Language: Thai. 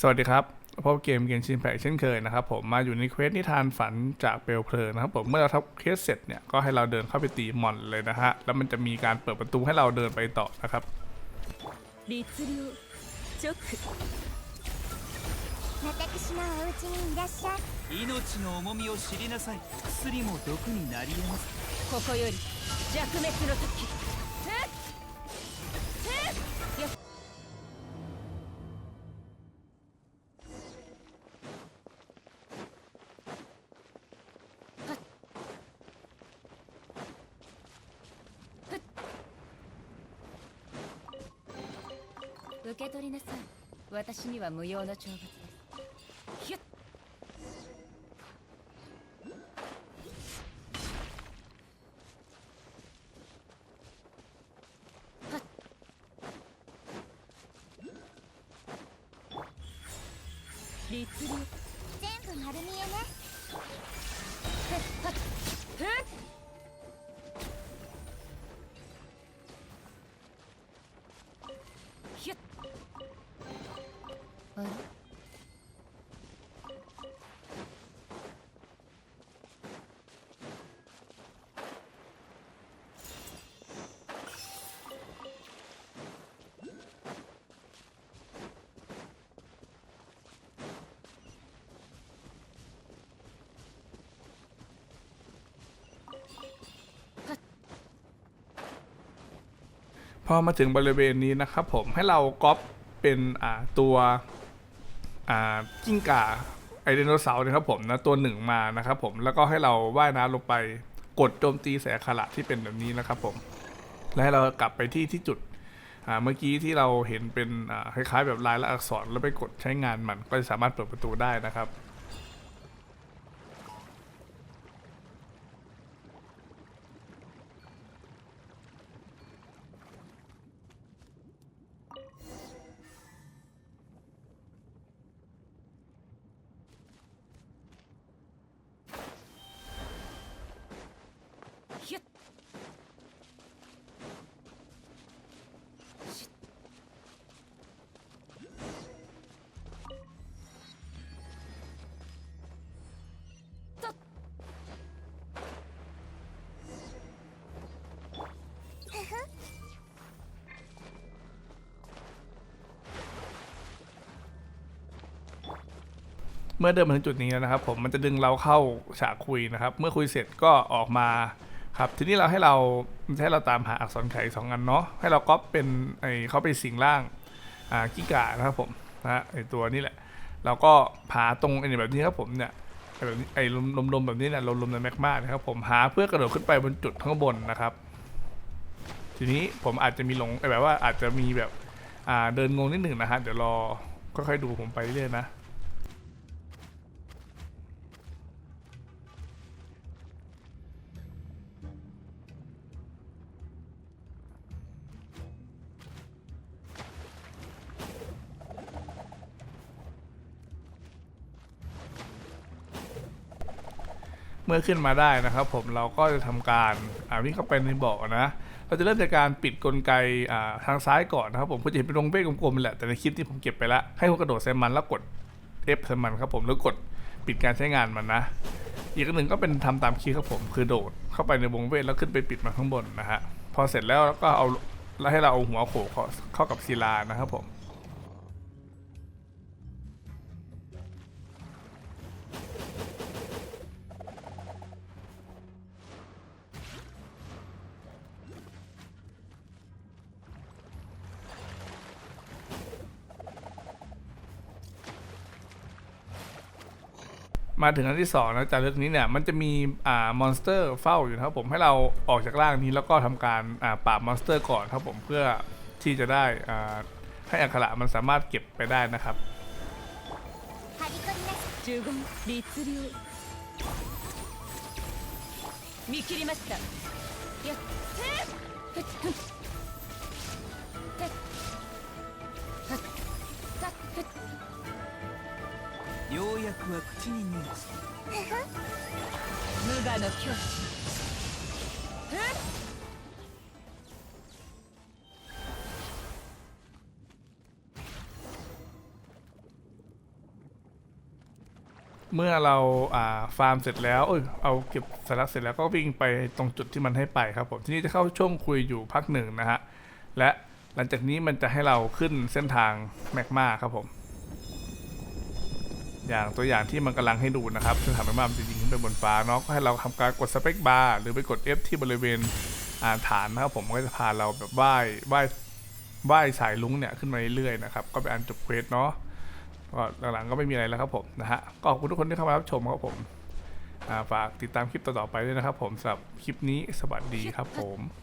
สวัสดีครับพบเกมเกมชินแพกเช่นเคยนะครับผมมาอยู่ในเควสนิทานฝันจากเปลวเพลิงนะครับผมเมื่อเราทำเควสเสร็จเนี่ยก็ให้เราเดินเข้าไปตีมอนเลยนะฮะแล้วมันจะมีการเปิดประตูให้เราเดินไปต่อนะครับ 律令チョック私のお家にいらっしゃい命の重みを知りなさい薬も毒になり得ますここより弱滅の時 受け取りなさい私には無用の長物ですひゅっ。律令全部丸見えね อมาถึงบริเวณนี้นะครับผมให้เราก๊อปเป็นอ่าตัวอ่ากิ้งก่าไอเดนโนเสาร์นะครับผมนะตัวหนึ่งมานะครับผมแล้วก็ให้เราว่ายน้ำลงไปกดโจมตีแสขละที่เป็นแบบนี้นะครับผมและให้เรากลับไปที่ที่จุดอ่าเมื่อกี้ที่เราเห็นเป็นอ่าคล้ายๆแบบลายและอักษรแล้วไปกดใช้งานมันก็จะสามารถเปิดประตูได้นะครับ เมื่อเดินมาถึงจุดนี้แล้วนะครับ ผมมันจะดึงเราเข้าฉากคุยนะครับ เมื่อคุยเสร็จก็ออกมาครับทีนี้เราให้เราให้เราตามหาอักษรไขสองอันเนาะให้เราก๊อปเป็นไอเขาไปสิงร่างอ่ากิก่านะครับผมนะไอตัวนี้แหละ เราก็ผาตรงไอแบบนี้ครับผมเนี่ยไอแบบนี้ไอ้ลมๆแบบนี้เนี่ยลมๆในแมกมานะครับผมหาเพื่อกระโดดขึ้นไปบนจุดข้างบนนะครับ ทีนี้ผมอาจจะมีหลงไอแบบว่าอาจจะมีแบบอ่าเดินงงนิดหนึ่งนะฮะเดี๋ยวรอค่อยๆดูผมไปเรื่อยนะ เมื่อขึ้นมาได้นะครับ ผมเราก็จะทำการอ่าวิ่งเข้าไปในบ่อนะเราจะเริ่มจากการปิดกลไกาทางซ้ายก่อนนะครับผมก็จะเห็นเป็นวงเป้กลมๆแหละแต่ในคลิปที่ผมเก็บไปแล้วให้คุณกระโดดใส่มันแล้วกด F ใส่มันครับผมแล้วกดปิดการใช้งานมันนะ อีกหนึ่งก็เป็นทำตามคลิปครับผมคือโดดเข้าไปในวงเวทแล้วขึ้นไปปิดมันข้างบนนะฮะพอเสร็จแล้วก็เอาแล้วให้เราเอาหัวโขกเข้าเข้ากับศิลานะครับผม มาถึงอันที่สองนะจากเรื่องนี้เนี่ยมันจะมีอ่ามอนสเตอร์เฝ้าอยู่นะครับผมให้เราออกจากร่างนี้แล้วก็ทำการอ่าปราบมอนสเตอร์ก่อนครับผมเพื่อที่จะได้อ่าให้อักขระมันสามารถเก็บไปได้นะครับ 張り込みなさい呪言律令見切りましたやっふっふっふっふっ ようやくは口に入ます無我の境地ふっ เมื่อเราอ่าฟาร์มเสร็จแล้วเอยเอาเก็บสาระเสร็จแล้วก็วิ่งไปตรงจุดที่มันให้ไปครับผม ทีนี้จะเข้าช่วงคุยอยู่พักหนึ่งนะฮะ และหลังจากนี้มันจะให้เราขึ้นเส้นทางแมกมาครับผม อย่างตัวอย่างที่มันกำลังให้ดูนะครับเส้นทามกมามันจะยิงขึ้นไปบนฟ้าเนาะก็ให้เราทำการกดสเปคบาร์หรือไปกด F ที่บริเวณอ่าฐานนะครับผมก็จะพาเราแบบว่ายว่ายว่ายสายลุ้งเนี่ยขึ้นมาเรื่อยๆนะครับก็เป็นอันจบเควสเนาะก็หลังๆก็ไม่มีอะไรแล้วครับผมนะฮะก็ขอบคุณทุกคนที่เข้ามารับชมครับผมฝากติดตามคลิปต่อๆไปด้วยนะครับผมสำหรับคลิปนี้สวัสดีครับผม